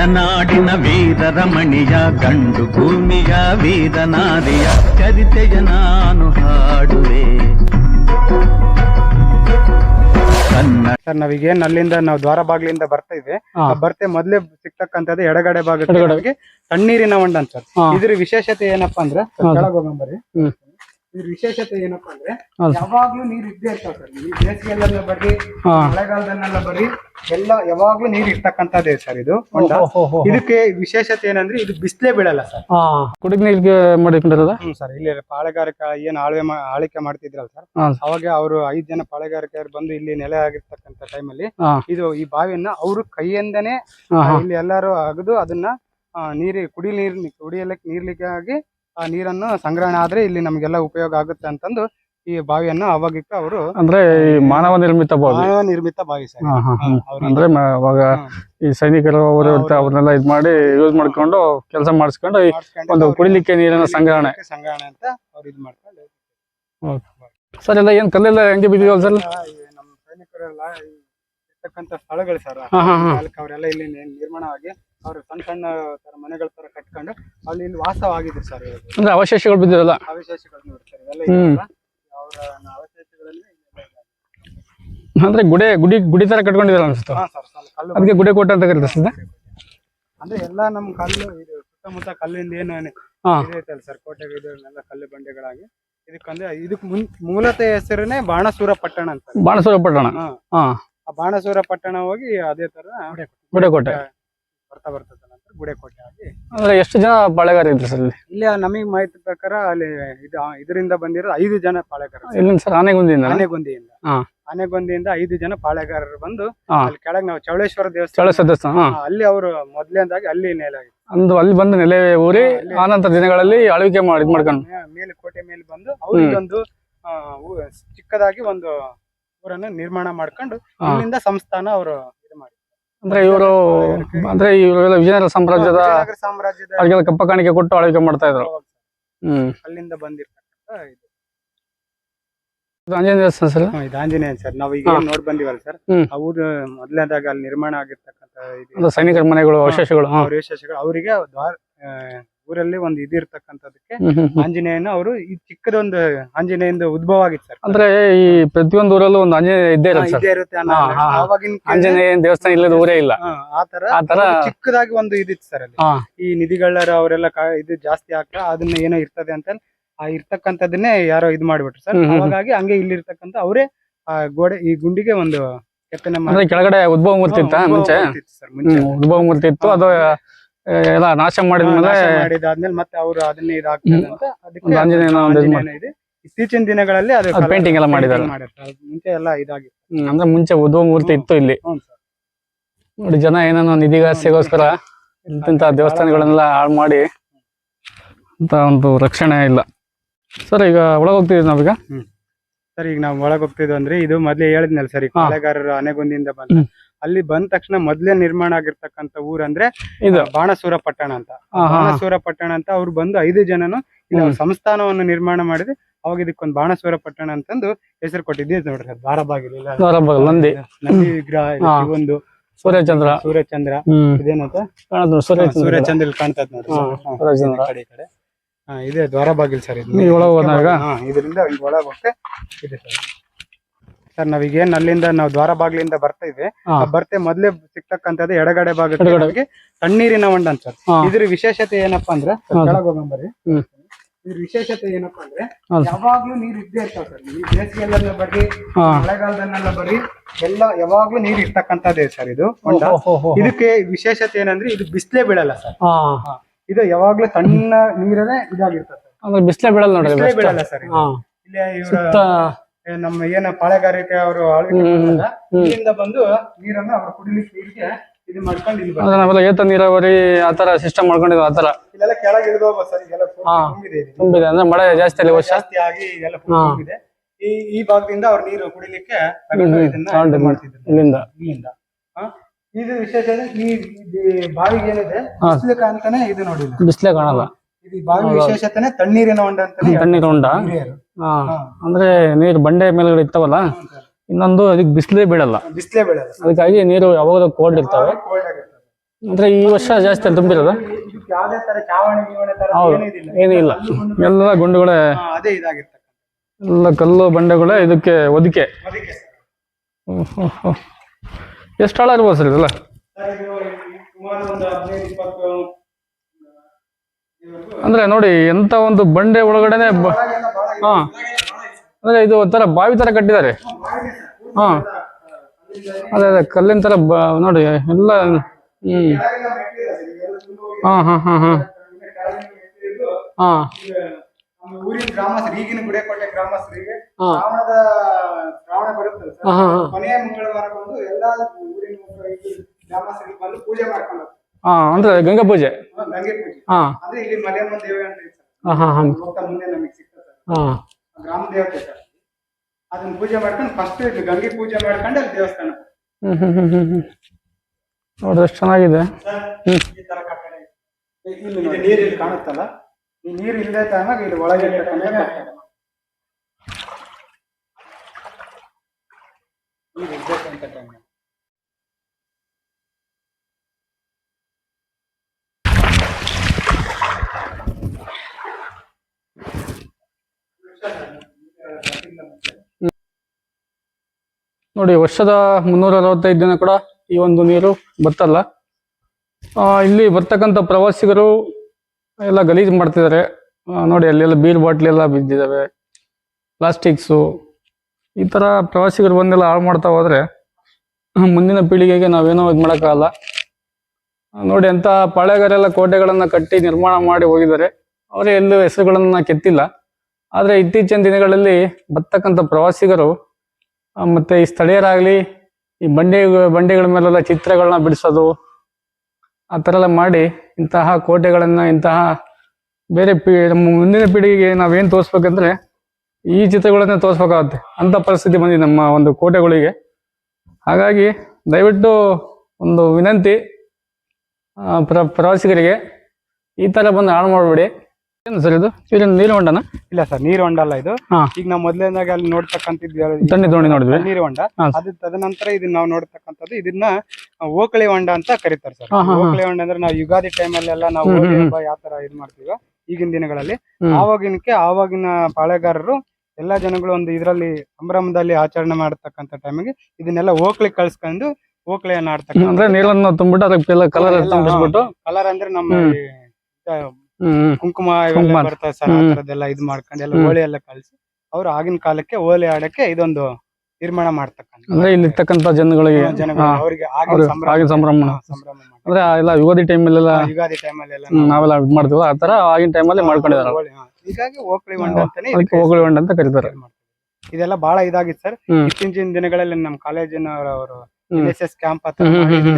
ಗಡನಾಡಿನ ವೀರ ರಮಣಿಯ ಗಂಡು ಭೂಮಿಯ ವೀರನಾರಿಯ ಚರಿತೆಯ ನಾನು ಹಾಡುವೆ. ಕನ್ನಡ ಸರ್ ನಾವೀಗೇನ್ ಅಲ್ಲಿಂದ ನಾವು ದ್ವಾರ ಬಾಗ್ಲಿಂದ ಬರ್ತಾ ಇದ್ವಿ. ಬರ್ತೆ ಮೊದ್ಲೇ ಸಿಕ್ತಕ್ಕಂಥದ್ದು ಎಡಗಡೆ ಭಾಗಕ್ಕೆ ಎಡಗಡೆ. ತಣ್ಣೀರಿನ ಹೊಂಡ ಅಂತ ಸರ್ ಇದ್ರ ವಿಶೇಷತೆ ಏನಪ್ಪಾ ಅಂದ್ರೆ ಕೆಳಗೆ ಹೋಗಂಬರಿ. ಇದ್ರ ವಿಶೇಷತೆ ಏನಪ್ಪಾ ಅಂದ್ರೆ ಹೌದು. ಯಾವಾಗ್ಲೂ ನೀರ್ ಇದ್ದೇ ಇರ್ತಾವ ಸರ್ ಈ ಬೇಸಿಗೆಲ್ಲ ಬರ್ರಿ ಹಾ. ಮಳೆಗಾಲದಲ್ಲೆಲ್ಲ ಬರ್ರಿ ಎಲ್ಲ ಯಾವಾಗ್ಲೂ ನೀರ್ ಇರ್ತಕ್ಕಂಥದ್ದೇ ಸರ್ ಇದು ಹೊಂಡ ಓ. ಇದಕ್ಕೆ ವಿಶೇಷತೆ ಏನಂದ್ರೆ ಇದು ಬಿಸಿಲೇ ಬೀಳಲ್ಲ ಸರ್ ಹಾ ಕುಡಿದ ನೀರಿಗೆ ಮಾಡಿಕೊಂಡಿರೋದ ಹ್ಮ್ ಸರ್ ಇಲ್ಲಿ ಪಾಳೆಗಾರಿಕೆ ಏನ್ ಆಳ್ವೆ ಮಾ- ಆಳ್ವಿಕೆ ಮಾಡ್ತಿದ್ರಲ್ಲ ಸರ್ ಹಾ. ಅವಾಗ ಅವರು ಐದ್ ಜನ ಪಾಳೆಗಾರಿಕೆಯರು ಬಂದು ಇಲ್ಲಿ ನೆಲೆ ಆಗಿರ್ತಕ್ಕಂಥ ಟೈಮಲ್ಲಿ ಅಲ್ಲಿ ಇದು ಈ ಬಾವಿಯನ್ನ ಅವ್ರು ಕೈಯಿಂದನೇ ಹಾ, ಹಾ. ಇಲ್ಲಿ ಎಲ್ಲಾರು ಅಗದು ಅದನ್ನ ಆ, ನೀರಿ ಕುಡಿ ನೀರ್ ಕುಡಿಯಲಿಕ್ಕೆ ನೀರ್ಲಿಕ್ಕೆ ಆಗಿ ಆ ನೀರನ್ನು ಸಂಗ್ರಹಣೆ ಆದ್ರೆ ಇಲ್ಲಿ ನಮಗೆಲ್ಲ ಉಪಯೋಗ ಆಗುತ್ತೆ ಅಂತಂದು ಈ ಬಾವಿಯನ್ನು ಅವಾಗಿಕ್ಕ ಅವರು ಅಂದ್ರೆ ಈ ಮಾನವ ನಿರ್ಮಿತ ಬಾವಿ. ಮಾನವ ನಿರ್ಮಿತ ಬಾವಿ ಸರ್. ಹಾ, ಹಾ, ಹಾ. ಅಂದ್ರೆ ಮ- ಅವಾಗ ಈ ಸೈನಿಕರು ಅವರು ಇರ್ತಾರೆ, ಅವ್ರನ್ನೆಲ್ಲ ಇದ್ ಮಾಡಿ ಯೂಸ್ ಮಾಡ್ಕೊಂಡು ಕೆಲಸ ಮಾಡಿಸ್ಕೊಂಡು ಈ ಮಾಡ್ಸ್ಕೊಂಡು ಒಂದು ಕುಡಿಲಿಕ್ಕೆ ನೀರಿನ ಸಂಗ್ರಹಣೆ ಕುಡಿಲಿಕ್ಕೆ ಸಂಗ್ರಹಣೆ. ಅಂತ ಅವ್ರು ಇದ್ ಮಾಡ್ಕೊಂಡು ಸರ್ ಎಲ್ಲ ಏನ್ ಕಲ್ಲೆಲ್ಲ ಹೆಂಗೆ ಬಿದ್ದಿವಲ್ಲ ಸರ್? ಆ, ಈ ನಮ್ಮ ಸೈನಿಕರೆಲ್ಲ ಈ ಇರ್ತಕ್ಕಂಥ ಸ್ಥಳಗಳು ಸರ್. ಹಾ, ಹಾ, ಹಾ. ಕಾಲಕ್ಕೆ ಅವರೆಲ್ಲ ಇಲ್ಲಿ ನಿರ್ಮಾಣವಾಗಿ ಅವರು ಸಣ್ಣ ಸಣ್ಣ ತರ ಮನೆಗಳ ತರ ಕಟ್ಕೊಂಡು ಅಲ್ಲಿ ಇಲ್ಲಿ ವಾಸವಾಗಿದ್ರು ಸರ್ ಇವಾಗ. ಅಂದ್ರೆ ಅವಶೇಷಗಳು ಬಿದ್ದಿರಲ್ಲ? ಅವಶೇಷಗಳು ನೋಡ್ತಾರೆ ಇವೆಲ್ಲ ಹ್ಮ್. ಇದೆಯಲ್ಲ, ಅವರ ಅವಶೇಷಗಳಲ್ಲಿ ಇದೆ. ಅಂದ್ರೆ ಗುಡಿ ಗುಡಿ ಗುಡಿ ತರ ಕಟ್ಕೊಂಡಿದಾರ ಅನ್ಸುತ್ತೆ? ಹಾ ಸರ್ ಸ್ವಲ್ಪ ಕಲ್ಲು ಅದಕ್ಕೆ ಗುಡಿ ಕೋಟೆ ಅಂತ ಕರೀತಾರೆ ಸರ್ ಅಂದ್ರೆ ಎಲ್ಲಾ ನಮ್ ಕಲ್ಲು ಇದು ಸುತ್ತಮುತ್ತ ಕಲ್ಲಿಂದ ಏನು ಹಾ. ಇದೈತಲ್ಲ ಸರ್ ಕೋಟೆ ಇದನ್ನೆಲ್ಲ ಕಲ್ಲು ಬಂಡೆಗಳಾಗಿ. ಇದಕ್ಕಂದ್ರೆ ಇದಕ್ ಮುನ್ ಮೂಲತಃ ಹೆಸರನ್ನೇ ಬಾಣಸೂರ ಪಟ್ಟಣ ಅಂತ ಬಾಣಸೂರ ಪಟ್ಟಣ. ಹಾ. ಆ ಬಾಣಸೂರ ಪಟ್ಟಣ ಹೋಗಿ ಅದೇ ತರ ಗುಡಿ ಕೋಟೆ. ಬರ್ತಾ ಬರ್ತಾ ನಂತರ ಗುಡೆಕೋಟೆ ಆಗಿ. ಅಂದ್ರೆ ಎಷ್ಟು ಜನ ಬಾಳೆಗಾರ ಇದ್ರು ಸರ್ ಇಲ್ಲಿ? ಇಲ್ಲಿ ನಮಗೆ ಮಾಹಿತಿ ಪ್ರಕಾರ ಅಲ್ಲಿ ಇದು ಇದರಿಂದ ಬಂದಿರೋ ಐದು ಜನ ಪಾಳೆಗಾರ ಇಲ್ಲಿಂದ ಸರ್ ಆನೆಗುಂದಿಯಿಂದ? ಆನೆಗೊಂದಿಯಿಂದ. ಹಾ. ಆನೆಗೊಂದಿಯಿಂದ ಐದು ಜನ ಪಾಳೆಗಾರರು ಬಂದು ಹಾ. ಅಲ್ಲಿ ಕೆಳಗೆ ನಾವು ಚೌಳೇಶ್ವರ ಚಳ ದೇವಸ್ಥಾನ ಸದಸ್ಯ ಹಾ. ಹಾ, ಅಲ್ಲಿ ಅವರು ಮೊದ್ಲೇದಾಗಿ ಅಲ್ಲಿ ನೇಲಾಗಿತ್ತು ಅಂದು ಅಲ್ಲಿ ಬಂದು ನೆಲೆ ಊರಿ ಆನಂತರ ದಿನಗಳಲ್ಲಿ ಆಳ್ವಿಕೆ ಮಾಡಿ ಇದ್ ಮಾಡ್ಕೊಂಡು. ಮೇಲೆ ಕೋಟೆ ಮೇಲೆ ಬಂದು ಅವ್ರಿಗೊಂದು ಆ, ಊ- ಚಿಕ್ಕದಾಗಿ ಒಂದು ಊರನ್ನ ನಿರ್ಮಾಣ ಮಾಡ್ಕೊಂಡು ಅಲ್ಲಿಂದ ಇಲ್ಲಿಂದ ಸಂಸ್ಥಾನ ಅವರು ಅಂದ್ರೆ ಇವರು ಅಂದ್ರೆ ಇವರೆಲ್ಲ ವಿಜಯನಗರ ಸಾಮ್ರಾಜ್ಯದ ಸಾಮ್ರಾಜ್ಯದ ಅವ್ರಿಗೆಲ್ಲ ಕಪ್ಪ ಕಾಣಿಕೆ ಕೊಟ್ಟು ಆಳ್ವಿಕೆ ಮಾಡ್ತಾ ಇದ್ರು. ಹ್ಮ್. ಅಲ್ಲಿಂದ ಬಂದಿರ್ತಕ್ಕಂಥ ಇದು. ಇದು ಆಂಜನೇಯ ಸರ್ ಹಾ, ಇದು ಆಂಜನೇಯನ್ ಸರ್. ನಾವು ಈಗ. ಏನ್ ನೋಡ್ ಬಂದಿವಲ್ಲ ಸರ್ ಹ್ಮ್. ಆ ಊರು ಮೊದ್ಲನೇದಾಗ ಅಲ್ಲಿ ನಿರ್ಮಾಣ ಆಗಿರ್ತಕ್ಕಂತ ಇದು. ಅಂದ್ರೆ ಸೈನಿಕರ ಮನೆಗಳು ಅವಶೇಷಗಳು ಹಾ. ಅವ್ರ ವಿಶೇಷಗಳು ಅವರಿಗೆ ದ್ವಾರ ಆ, ಊರಲ್ಲಿ ಒಂದು ಇದು ಇರ್ತಕ್ಕಂಥದಕ್ಕೆ ಹ್ಮ್, ಹ್ಮ್, ಹ್ಮ್. ಆಂಜನೇಯನ ಅವರು ಈ ಚಿಕ್ಕದೊಂದು ಆಂಜನೇಯಂದು ಉದ್ಭವ ಆಗಿತ್ತು ಸರ್. ಅಂದ್ರೆ ಈ ಪ್ರತಿಯೊಂದು ಊರಲ್ಲೂ ಒಂದು ಆಂಜನೇಯ ಇದ್ದೇ ಇರುತ್ತೆ ಇರುತ್ತೆ ಅನ್ನೋ. ಆವಾಗಿನ ಕಾಲ- ದೇವಸ್ಥಾನ ಇಲ್ಲದ ಊರೇ ಇಲ್ಲ. ಆತರ ಆ ತರ ಆ ತರ ಚಿಕ್ಕದಾಗಿ ಒಂದು ಇದಿತ್ತು ಸರ್ ಅಲ್ಲಿ. ಹಾ. ಈ ನಿಧಿಗಳರ ಅವರೆಲ್ಲ ಕಾ- ಇದು ಜಾಸ್ತಿ ಹಾಕ ಅದನ್ನ ಏನೋ ಇರ್ತದೆ ಅಂತ ಆ ಇರ್ತಕ್ಕಂಥದನ್ನೇ ಯಾರೋ ಇದು ಮಾಡ್ಬಿಟ್ರು ಸರ್. ಹ್ಮ್, ಹ್ಮ್, ಹ್ಮ್. ಹಾಗಾಗಿ ಹಂಗೆ ಇಲ್ಲಿ ಇರ್ತಕ್ಕಂಥ ಅವರೇ ಆ ಗೋಡೆ ಈ ಗುಂಡಿಗೆ ಒಂದು ಕೆತ್ತನೆ ಮಾಡಿ- ಅಂದ್ರೆ ಕೆಳಗಡೆ ಉದ್ಭವ ಮೂರ್ತಿ ಇತ್ತ ಮುಂಚೆ ಉದ್ಭವ ಮೂರ್ತಿ ಇತ್ತು ಸರ್, ಮುಂಚೆ. ಹ್ಮ್ ಉದ್ಭವ ಮೂರ್ತಿ ಇತ್ತು. ಅದು ಎಲ್ಲ ನಾಶ ಮಾಡಿದ್ಮೇಲೆ ನಾಶ ಮಾಡಿದಾದ್ಮೇಲೆ ಮತ್ತೆ ಅವರು ಅದನ್ನೇ ಇದಾಗ್ತದೆ ಅಂತ ಅದಕ್ಕೆ ಒಂದು ಆಂಜನೇಯನ ಒಂದು ಇದು ಆಂಜನೇಯನ ಇದೆ. ಇತ್ತೀಚಿನ ದಿನಗಳಲ್ಲಿ ಅದು ಅದು colour painting ಎಲ್ಲ ಮಾಡಿದ್ದಾರೆ. ಮಾಡಿರ್ತಾರೆ. ಮುಂಚೆ ಎಲ್ಲ ಇದಾಗಿತ್ತು. ಹ್ಮ್, ಅಂದ್ರೆ ಮುಂಚೆ ಉದ್ವ ಮೂರ್ತಿ ಇತ್ತು ಇಲ್ಲಿ. ಹ್ಞೂ ಸರ್. ನೋಡಿ ಜನ ಏನೇನೋ ನಿಧಿಗಾಸೆಗೋಸ್ಕರ ಇಂತಿಂತ ದೇವಸ್ಥಾನಗಳನ್ನೆಲ್ಲ ಹಾಳು ಮಾಡಿ ಅಂತ ಒಂದು ರಕ್ಷಣೆ ಇಲ್ಲ. ಸರ್ ಈಗ ಒಳಗೆ ಹೋಗ್ತಿದ್ವಿ ನಾವೀಗ? ಸರ್ ಈಗ ನಾವು ಒಳಗ್ ಹೋಗ್ತಿದ್ವಿ ಅಂದ್ರೆ ಇದು ಮೊದ್ಲೇ ಹೇಳಿದ್ನಲ್ಲ ಸರ್ ಈಗ ಹಾ. ಆನೆಗೊಂದಿಯಿಂದ ಬಂದ ಹ್ಮ್. ಅಲ್ಲಿ ಬಂದ ತಕ್ಷಣ ಮೊದ್ಲೇ ನಿರ್ಮಾಣ ಆಗಿರ್ತಕ್ಕಂತ ಊರಂದ್ರೆ ಇದು. ಬಾಣಸೂರ ಪಟ್ಟಣ ಅಂತ. ಬಾಣಸೂರ ಪಟ್ಟಣ ಅಂತ ಅವ್ರು ಬಂದು ಐದು ಜನನು ಇಲ್ಲಿ ಸಂಸ್ಥಾನವನ್ನು ನಿರ್ಮಾಣ ಮಾಡಿದ್ರೆ ಅವಾಗ ಇದಕ್ಕೊಂದು ಬಾಣಸೂರ ಪಟ್ಟಣ ಅಂತಂದು ಹೆಸರು ಕೊಟ್ಟಿದ್ದೆ ನೋಡ್ರಿ ದ್ವಾರಬಾಗಿಲು, ನಂದಿ. ನಂದಿ ವಿಗ್ರಹ ಒಂದು ಸೂರ್ಯಚಂದ್ರ. ಸೂರ್ಯಚಂದ್ರ. ಇದೇನಂತ? ಸೂರ್ಯಚಂದ್ರ. ಇಲ್ಲಿ ಕಾಣ್ತದ ನೋಡ್ರಿ. ಕಡೆ ಕಡೆ. ಹಾ, ಇದೆ ದ್ವಾರಬಾಗಿಲು ಸರ್ ಇದು. ಒಳಗ್ ಇದರಿಂದ ಒಳಗೆ ಇದೆ ಸರ್. ಸರ್ ನಾವೀಗೇನ್ ಅಲ್ಲಿಂದ ನಾವು ದ್ವಾರ ಬಾಗ್ಲಿಂದ ಬರ್ತಾ ಇದ್ವಿ ಹಾ. ಆ ಬರ್ತೆ ಮೊದ್ಲೇ ಸಿಗ್ತಕ್ಕಂಥದ್ದು ಎಡಗಡೆ ಭಾಗಕ್ಕೆ ಎಡಗಡೆ. ನಮಗೆ ತಣ್ಣೀರಿನ ಹೊಂಡ ಅಂತ ಸರ್ ಹಾ. ಇದ್ರ ವಿಶೇಷತೆ ಏನಪ್ಪಾ ಅಂದ್ರೆ ಸರ್, ಹೌದು. ಕೆಳಗ್ ಹೋಗಂಬರ್ರಿ ಹ್ಮ್. ಇದ್ರ ವಿಶೇಷತೆ ಏನಪ್ಪಾ ಅಂದ್ರೆ ಹೌದು. ಯಾವಾಗ್ಲೂ ನೀರ್ ಇದ್ದೇ ಇರ್ತಾವ ಸರ್ ಈ ಬೇಸಿಗೆಲ್ಲ ಬರ್ರಿ ಹಾ. ಮಳೆಗಾಲದಲ್ಲೆಲ್ಲ ಬರ್ರಿ ಎಲ್ಲ ಯಾವಾಗ್ಲೂ ನೀರ್ ಇರ್ತಕ್ಕಂಥದ್ದೇ ಸರ್ ಇದು ಹೊಂಡ ಓ. ಇದಕ್ಕೆ ವಿಶೇಷತೆ ಏನಂದ್ರೆ ಇದು ಬಿಸ್ಲೇ ಬೀಳಲ್ಲ ಸರ್ ಹಾ ಇದು ಯಾವಾಗ್ಲೂ ತಣ್ಣ ನೀರೇ ಇದಾಗಿರ್ತದೆ ಅಂದ್ರೆ ಬಿಸ್ಲೇ ಬೀಳಲ್ಲ ನೋಡ್ರಿ ಬಿಡಲ್ಲ. ಬೀಳಲ್ಲ ಸರ್ ಇದು. ಹಾ ಇಲ್ಲಿ ಇವರ ಸುತ್ತ ಏ, ನಮ್ಮ ಏನ ಪಾಳೆಗಾರಿಕೆ ಅವರು. ಇಲ್ಲಿಂದ ಬಂದು ನೀರನ್ನ ಅವ್ರ ಕುಡಿಲಿಕ್ಕೆ ನೀರಿಗೆ ಇದು ಮಾಡ್ಕೊಂಡು ಇಲ್ಲಿ ಅಂದ್ರೆ ಬರ್ತಾರೆ. ನಾವೆಲ್ಲ ಏತ ನೀರಾವರಿ ಆತರ ಸಿಸ್ಟಮ್ ಮಾಡ್ಕೊಂಡಿದ್ವಿ ಆತರ ಇಲ್ಲೆಲ್ಲ ಕೆಳಗೆ ಇಳಿದೋಗ ಸರ್ ಇದೆಲ್ಲ ಪೂರ್ತಿ ಹಾ. ತುಂಬಿದೆ ಇದು. ತುಂಬಿದೆ ಅಂದ್ರೆ ಮಳೆ ಜಾಸ್ತಿ ಅಲ್ಲಿ ವರ್ಷ ಜಾಸ್ತಿ ಆಗಿ ಇದೆಲ್ಲ ಪೂರ್ತಿ ಹಾ. ತುಂಬಿದೆ ಈ ಈ ಭಾಗದಿಂದ ಅವ್ರ ನೀರು ಕುಡಿಲಿಕ್ಕೆ ತಗೊಂಡು ಹ್ಮ್, ಹ್ಮ್. ಇದನ್ನ ತಗೊಂಡು ಇದು ಮಾಡ್ತಿದ್ರು ಇಲ್ಲಿಂದ ಇಲ್ಲಿಂದ ಹಾ? ಇದು ವಿಶೇಷ ಅಂದ್ರೆ ಈ ಈ ಬಾವಿಗೆ ಏನಿದೆ ಹಾ. ಕಾಣ್ತಾನೆ ಅಂತಾನೆ ಇದು ನೋಡಿಲ್ಲ ಬಿಸ್ಲೇ ಕಾಣಲ್ಲ ಇದು ಈ ಬಾವಿ ವಿಶೇಷತೆನೆ ತಣ್ಣೀರಿನ ಹೊಂಡ ಅಂತ ತಣ್ಣೀರು ಹೊಂಡ ಹಿರಿಯರು ಹಾ. ಅಂದ್ರೆ ನೀರು ಬಂಡೆ ಮೇಲ್ಗಡೆ ಇರ್ತಾವಲ್ಲ ಇನ್ನೊಂದು ಅದಕ್ಕೆ ಬಿಸಿಲೇ ಬೀಳಲ್ಲ. ಬಿಸಿಲೇ ಬೀಳಲ್ಲ. ಅದಕ್ಕಾಗಿ ನೀರು ಯಾವಾಗಲೂ ಕೋಲ್ಡ್ ಇರ್ತವೆ. ಅಂದ್ರೆ ಈ ವರ್ಷ ಜಾಸ್ತಿ ಅಲ್ಲಿ ತುಂಬಿರೋದು? ಯಾವುದೇ ತರ ಚಾವಣಿ ಗೀವಣಿ ತರ ಹೌದು. ಏನೂ ಇಲ್ಲ. ಎಲ್ಲ ಗುಂಡುಗಳೇ ಹಾ, ಅದೇ ಇದಾಗಿರ್ತಕ್ಕಂಥ ಎಲ್ಲ ಕಲ್ಲು ಬಂಡೆಗಳೇ ಇದಕ್ಕೆ ಒದಿಕೆ ಅದಕ್ಕೆ. ಎಷ್ಟು ಆಳ ಇರ್ಬೋದು ಸರ್ ಇದೆಲ್ಲ? ಸರ್ ಇದು ಸುಮಾರು ಒಂದು ಹದಿನೈದು ಇಪ್ಪತ್ತು ಅಂದ್ರೆ ನೋಡಿ ಎಂತ ಒಂದು ಬಂಡೆ ಒಳಗಡೆನೆ ಬ- ಹಾ. ಅಂದ್ರೆ ಇದು ಒಂಥರ ಬಾವಿ ತರ ಕಟ್ಟಿದ್ದಾರೆ. ಹಾ. ಅದೇ ಅದೇ ಕಲ್ಲಿನ ತರ ಬ- ನೋಡಿ ಎಲ್ಲ ಹ್ಮ್. ಹಾ ಹಾ ಹಾ ಹಾ. ಹಾ. ಊರಿನ ಗ್ರಾಮಸ್ಥರು ಈಗಿನ ಗುಡೇಕೋಟೆ ಗ್ರಾಮಸ್ಥರಿಗೆ ಹಾ. ಶ್ರಾವಣದ ಶ್ರಾವಣ ಬರುತ್ತಲ್ಲ ಹಾ, ಹಾ, ಹಾ. ಸರ್ ಕೊನೆಯ ಮಂಗಳವಾರ ಬಂದು ಎಲ್ಲಾ ಊರಿನ ಗ್ರಾಮಸ್ಥರಿಗೆ ಬಂದು ಪೂಜೆ ಮಾಡ್ಕೊಂಡು. ಹಾ ಅಂದ್ರೆ ಗಂಗಾ ಪೂಜೆ. ಹಾ, ಗಂಗೆ ಪೂಜೆ. ಹಾ. ಅಂದ್ರೆ ಇಲ್ಲಿ ಮಲೆಯಮ್ಮ ದೇವಿ ಅಂತ ಇದೆ ಸರ್. ಮುಂದೆ ನಮಗೆ ಗ್ರಾಮ ದೇವತೆ ಸರ್ ಅದನ್ನ ಪೂಜೆ ಮಾಡ್ಕೊಂಡು ಫಸ್ಟ್ ಗಂಗೆ ಪೂಜೆ ಮಾಡ್ಕೊಂಡು ಅಲ್ಲಿ ದೇವಸ್ಥಾನ. ಹ್ಮ್ ಹ್ಮ್ ಹ್ಮ್ ಹ್ಮ್ ಹ್ಮ್. ನೋಡ್ರಿ ಎಷ್ಟು ಚೆನ್ನಾಗಿದೆ. ಸರ್ ಈ ತರ ಕಟ್ಟಡ ಇದೆ. ಇಲ್ಲಿ ನೋಡಿ, ನೀರು ಇಲ್ಲಿ ಕಾಣುತ್ತಲ್ಲ? ಈ ನೀರು ಇಲ್ಲದೆ ಟೈಮಾಗ ಇಲ್ಲಿ ಒಳಗೆ ಇರ್ತಕ್ಕಂಥ ಕಟ್ಟಡ. ನೀರು ಇರ್ತಕ್ಕಂಥ time. ನೋಡಿ, ವರ್ಷದ ಮುನ್ನೂರ ಅರವತ್ತೈದು ದಿನ ಕೂಡ ಈ ಒಂದು ನೀರು ಬತ್ತಲ್ಲ. ಇಲ್ಲಿ ಬರ್ತಕ್ಕಂಥ ಪ್ರವಾಸಿಗರು ಎಲ್ಲ ಗಲೀಜು ಮಾಡ್ತಿದ್ದಾರೆ. ನೋಡಿ, ಅಲ್ಲೆಲ್ಲ ಬೀರ್ ಬಾಟ್ಲಿ ಎಲ್ಲ ಬಿದ್ದಿದ್ದಾವೆ ಪ್ಲಾಸ್ಟಿಕ್ಸು ಈ ಥರ ಪ್ರವಾಸಿಗರು ಬಂದೆಲ್ಲ ಹಾಳು ಮಾಡ್ತಾ ಹೋದರೆ ಮುಂದಿನ ಪೀಳಿಗೆಗೆ ನಾವೇನೋ ಇದು ಮಾಡೋಕ್ಕಾಗಲ್ಲ. ನೋಡಿ, ಅಂತ ಪಾಳೆಗಾರೆಲ್ಲ ಕೋಟೆಗಳನ್ನು ಕಟ್ಟಿ ನಿರ್ಮಾಣ ಮಾಡಿ ಹೋಗಿದ್ದಾರೆ. ಅವರೇ ಎಲ್ಲೂ ಹೆಸರುಗಳನ್ನು ಕೆತ್ತಿಲ್ಲ. ಆದರೆ ಇತ್ತೀಚಿನ ದಿನಗಳಲ್ಲಿ ಬರ್ತಕ್ಕಂಥ ಪ್ರವಾಸಿಗರು ಮತ್ತೆ ಈ ಸ್ಥಳೀಯರಾಗಲಿ, ಈ ಬಂಡೆ, ಬಂಡೆಗಳ ಮೇಲೆಲ್ಲ ಚಿತ್ರಗಳನ್ನ ಬಿಡಿಸೋದು, ಆ ಥರ ಎಲ್ಲ ಮಾಡಿ ಇಂತಹ ಕೋಟೆಗಳನ್ನು, ಇಂತಹ ಬೇರೆ ಪೀ, ನಮ್ಮ ಮುಂದಿನ ಪೀಳಿಗೆಗೆ ನಾವೇನು ತೋರಿಸ್ಬೇಕಂದ್ರೆ ಈ ಚಿತ್ರಗಳನ್ನ ತೋರಿಸ್ಬೇಕಾಗತ್ತೆ. ಅಂತ ಪರಿಸ್ಥಿತಿ ಬಂದಿದೆ ನಮ್ಮ ಒಂದು ಕೋಟೆಗಳಿಗೆ. ಹಾಗಾಗಿ ದಯವಿಟ್ಟು ಒಂದು ವಿನಂತಿ ಪ್ರ, ಪ್ರವಾಸಿಗರಿಗೆ ಈ ಥರ ಬಂದು ಹಾಳು ಮಾಡಬೇಡಿ. ಏನು ಸರ್ ಇದು ನೀರು ಹೊಂಡನ ಇಲ್ಲ ಸರ್ ನೀರು ಹೊಂಡ ಅಲ್ಲ ಇದು ಹಾ. ಈಗ ನಾವು ಮೊದಲನೇದಾಗಿ ಅಲ್ಲಿ ನೋಡ್ತಕ್ಕಂಥದ್ದು ತಣ್ಣಿ ದೋಣಿ ನೋಡಿದ್ವಿ ನೀರು ಹೊಂಡ ಹಾ. ಅದು ತದನಂತರ ಇದನ್ನ ನಾವು ನೋಡ್ತಕ್ಕಂಥದ್ದು ಇದನ್ನ ಓಕಳಿ ಹೊಂಡ ಅಂತ ಕರೀತಾರೆ ಸರ್ ಹಾ, ಹಾ, ಹಾ. ಓಕಳಿ ಹೊಂಡ ಅಂದ್ರೆ ನಾವು ಯುಗಾದಿ ನಾವು ಹ್ಮ್, ಹೋಳಿ ಹ್ಮ್, ಹಬ್ಬ ಯಾವ ತರ ಇದು ಮಾಡ್ತೀವೋ ಈಗಿನ ದಿನಗಳಲ್ಲಿ ಹ್ಮ್. ಆವಾಗಿನಕ್ಕೆ ಆವಾಗಿನ ಪಾಳೆಗಾರರು ಎಲ್ಲಾ ಜನಗಳು ಒಂದು ಇದರಲ್ಲಿ ಸಂಭ್ರಮದಲ್ಲಿ ಆಚರಣೆ ಮಾಡತಕ್ಕಂಥ ಟೈಮಿಗೆ ಇದನ್ನೆಲ್ಲ ಓಕಳಿ ಕಳ್ಸ್ಕೊಂಡು ಓಕಳಿಯನ್ನ ಆಡ್ತಕ್ಕಂಥ ಅಂದ್ರೆ ನೀರನ್ನು ತುಂಬಿಟ್ಟು ಅದಕ್ಕೆ ಕಲರ್ ತುಂಬಿಸ್ಬಿಟ್ಟು ಕಲರ್ ಅಂದ್ರೆ ನಮ್ಮ ಹ್ಮ್. ಈ, ಆ, ಹ್ಮ್ ಹ್ಮ್ ಕುಂಕುಮ ಇವೆಲ್ಲ ಕುಂಕುಮ. ಸರ್ ಆ ಹ್ಮ್. ತರದೆಲ್ಲ ಇದು ಮಾಡ್ಕೊಂಡು ಎಲ್ಲ ಹ್ಮ್. ಹೋಳಿ ಎಲ್ಲ ಕಳ್ಸಿ ಅವ್ರು ಆಗಿನ ಕಾಲಕ್ಕೆ ಹೋಳಿ ಆಡಕ್ಕೆ ಇದೊಂದು ನಿರ್ಮಾಣ ಮಾಡ್ತಕ್ಕಂಥ ಅಂದ್ರೆ ಇಲ್ಲಿರ್ತಕ್ಕಂಥ ಜನಗಳಿಗೆ ಜನಗಳು ಹಾ, ಅವರಿಗೆ ಅವ್ರು ಆಗಿನ ಸಂಭ್ರಮ ಆಗಿನ ಸಂಭ್ರಮ. ಹಾ, ಸಂಭ್ರಮ ಮಾಡ್ತಾರೆ. ಅಂದ್ರೆ ಆ ಎಲ್ಲ ಯುಗಾದಿ ಟೈಮಲ್ಲೆಲ್ಲ ಆ ಯುಗಾದಿ ಟೈಮಲ್ಲಿ ಎಲ್ಲ ನಾವೆಲ್ಲ ಇದು ಮಾಡ್ತೀವಲ್ಲ ಆ ತರ ಆಗಿನ ಟೈಮಲ್ಲಿ ಮಾಡ್ಕೊಂಡಿದ್ದಾರೆ ಹೋಳಿ, ಹಾ. ಹೀಗಾಗಿ ಓಕಳಿ ಹೊಂಡ ಅಂತಾನೆ ಅದಕ್ಕೆ ಇದಕ್ಕೆ ಹೊಂಡ ಅಂತ ಕರೀತಾರೆ ಮಾಡ್ತಾರೆ. ಇದೆಲ್ಲ ಬಹಳ ಇದಾಗಿತ್ತು ಸರ್. ಇತ್ತೀಚಿನ ದಿನಗಳಲ್ಲಿ ನಮ್ಮ ಕಾಲೇಜಿನ ಅವರು. S S camp.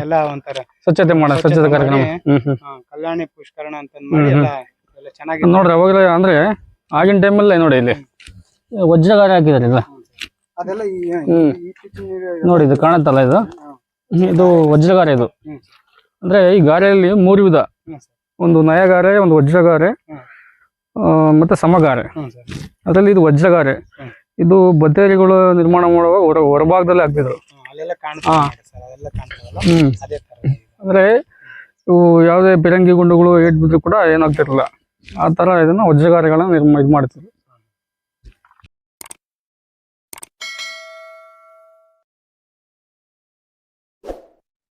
ಎಲ್ಲ ಒಂಥರ ಸ್ವಚ್ಛತೆ ಮಾಡ ಸ್ವಚ್ಛತೆ ಕಾರ್ಯಕ್ರಮ. ಕಲ್ಯಾಣಿ ಪುಷ್ಕರಣ ಅಂತ ಮಾಡಿ ಎಲ್ಲ ಎಲ್ಲ ಚೆನ್ನಾಗಿ ನೋಡ್ರಿ ಅವಾಗ ಅಂದ್ರೆ ಆಗಿನ ಟೈಮಲ್ಲೇ ನೋಡಿ ಇಲ್ಲಿ. ವಜ್ರಗಾರ ಹಾಕಿದಾರೆ ಇಲ್ಲ ಅದೆಲ್ಲ ನೋಡಿ ಇದು ಕಾಣತ್ತಲ್ಲ ಇದು? ಇದು ವಜ್ರಗಾರೆ ಇದು. ಅಂದ್ರೆ ಈ ಗಾರೆಯಲ್ಲಿ ಮೂರು ವಿಧ. ಒಂದು ನಯಗಾರೆ ಒಂದು ವಜ್ರಗಾರೆ. ಮತ್ತೆ ಸಮಗಾರೆ. ಅದರಲ್ಲಿ ಇದು ವಜ್ರಗಾರೆ. ಇದು ಬತ್ತೇರಿಗಳು ನಿರ್ಮಾಣ ಮಾಡುವಾಗ ಹೊರ ಹೊರಭಾಗದಲ್ಲಿ ಹಾಕ್ತಿದ್ರು. ಹ್ಮ್, ಅಂದ್ರೆ ಇವು ಯಾವುದೇ ಪಿರಂಗಿ ಗುಂಡುಗಳು ಏಟ್ ಬಿದ್ರು ಕೂಡ ಏನಾಗ್ತಿರ್ಲಿಲ್ಲ ಆ ತರ ಇದನ್ನ ವಜ್ರಗಾರಿಗಳನ್ನ ನಿರ್ಮ ಇದು ಮಾಡ್ತಿದ್ರು.